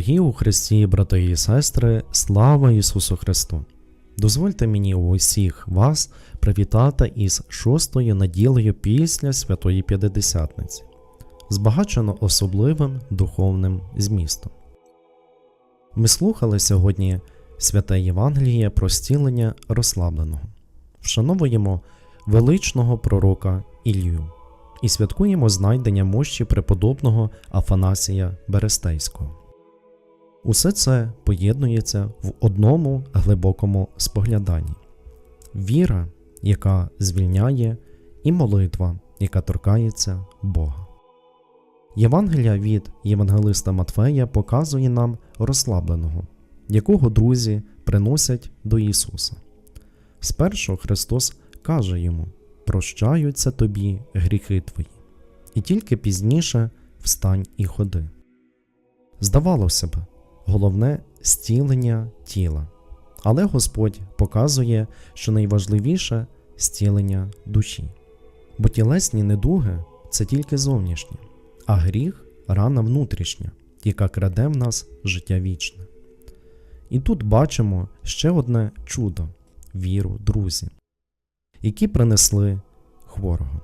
Дорогі у Христі, брати і сестри, слава Ісусу Христу! Дозвольте мені усіх вас привітати із шостою неділею після Святої П'ятидесятниці, збагачено особливим духовним змістом. Ми слухали сьогодні святе Євангеліє про стілення розслабленого, вшановуємо величного пророка Ілью і святкуємо знайдення мощі преподобного Афанасія Берестейського. Усе це поєднується в одному глибокому спогляданні: віра, яка звільняє, і молитва, яка торкається Бога. Євангелія від Євангелиста Матфея показує нам розслабленого, якого друзі приносять до Ісуса. Спершу Христос каже йому: Прощаються тобі гріхи твої, і тільки пізніше встань і ходи. Здавалося б, головне зцілення тіла. Але Господь показує, що найважливіше зцілення душі. Бо тілесні недуги це тільки зовнішні, а гріх рана внутрішня, яка краде в нас життя вічне. І тут бачимо ще одне чудо віру друзі, які принесли хворого.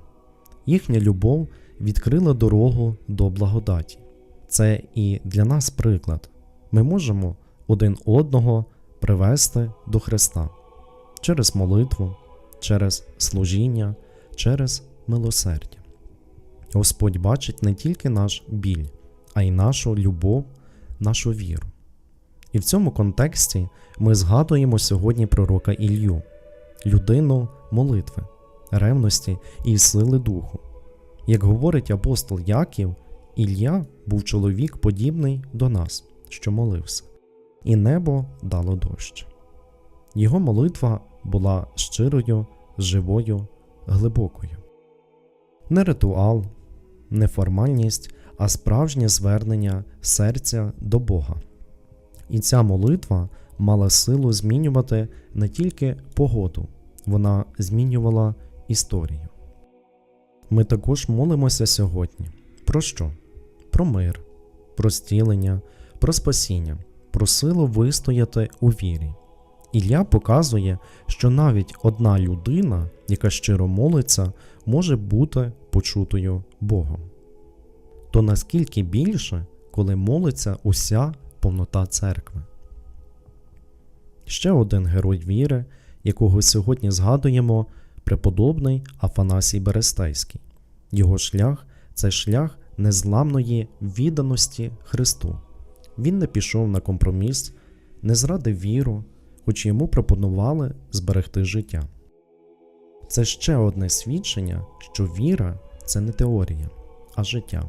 Їхня любов відкрила дорогу до благодаті. Це і для нас приклад. Ми можемо один одного привести до Христа через молитву, через служіння, через милосердя. Господь бачить не тільки наш біль, а й нашу любов, нашу віру. І в цьому контексті ми згадуємо сьогодні пророка Ілью, людину молитви, ревності і сили духу. Як говорить апостол Яків, Ілля був чоловік подібний до нас, що молився, і небо дало дощ. Його молитва була щирою, живою, глибокою. Не ритуал, не формальність, а справжнє звернення серця до Бога. І ця молитва мала силу змінювати не тільки погоду, вона змінювала історію. Ми також молимося сьогодні. Про що? Про мир, про стілення, про спасіння, про силу вистояти у вірі. Ілля показує, що навіть одна людина, яка щиро молиться, може бути почутою Богом. То наскільки більше, коли молиться уся повнота церкви. Ще один герой віри, якого сьогодні згадуємо, преподобний Афанасій Берестейський. Його шлях це шлях незламної відданості Христу. Він не пішов на компроміс, не зрадив віру, хоч йому пропонували зберегти життя. Це ще одне свідчення, що віра це не теорія, а життя,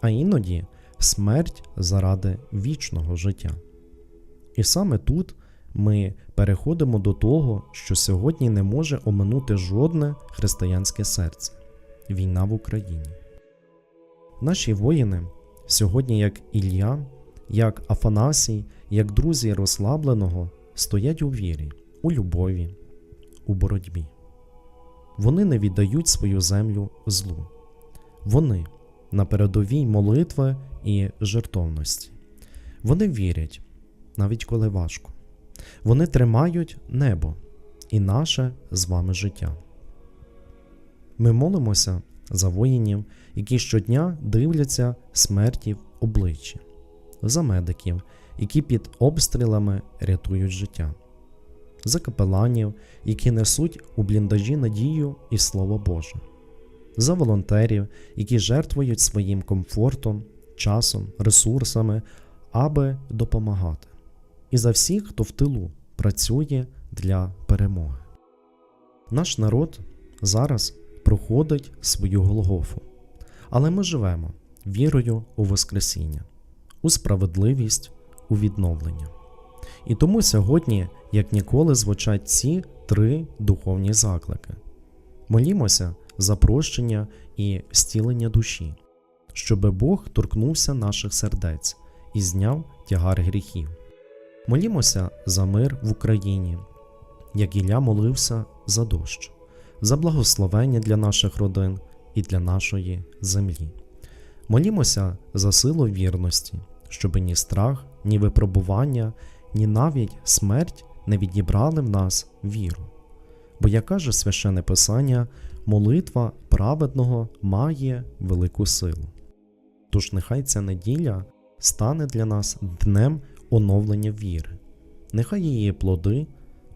а іноді смерть заради вічного життя. І саме тут ми переходимо до того, що сьогодні не може оминути жодне християнське серце війна в Україні. Наші воїни сьогодні, як Ілля, як Афанасій, як друзі розслабленого, стоять у вірі, у любові, у боротьбі. Вони не віддають свою землю злу. Вони на передовій молитви і жертовності. Вони вірять, навіть коли важко. Вони тримають небо і наше з вами життя. Ми молимося за воїнів, які щодня дивляться смерті в обличчя, за медиків, які під обстрілами рятують життя, за капеланів, які несуть у бліндажі надію і Слово Боже, за волонтерів, які жертвують своїм комфортом, часом, ресурсами, аби допомагати, і за всіх, хто в тилу працює для перемоги. Наш народ зараз проходить свою Голгофу. Але ми живемо вірою у Воскресіння, у справедливість, у відновлення. І тому сьогодні, як ніколи, звучать ці три духовні заклики. Молімося за прощення і стілення душі, щоби Бог торкнувся наших сердець і зняв тягар гріхів. Молімося за мир в Україні, як Ілля молився за дощ за благословення для наших родин і для нашої землі. Молімося за силу вірності, щоб ні страх, ні випробування, ні навіть смерть не відібрали в нас віру. Бо, як каже священне писання, молитва праведного має велику силу. Тож нехай ця неділя стане для нас днем оновлення віри. Нехай її плоди,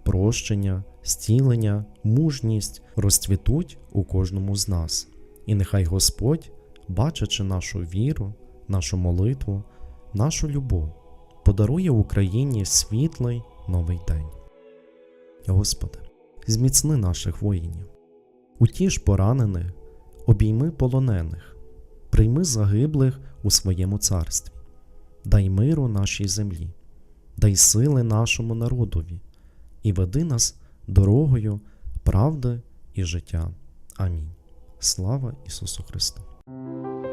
прощення, стілення, мужність розцвітуть у кожному з нас. І нехай Господь, бачачи нашу віру, нашу молитву, нашу любов, подарує Україні світлий новий день. Господи, зміцни наших воїнів, утіш поранених, обійми полонених, прийми загиблих у своєму царстві, дай миру нашій землі, дай сили нашому народові і веди нас дорогою правди і життя. Амінь. Слава Ісусу Христу! Thank you.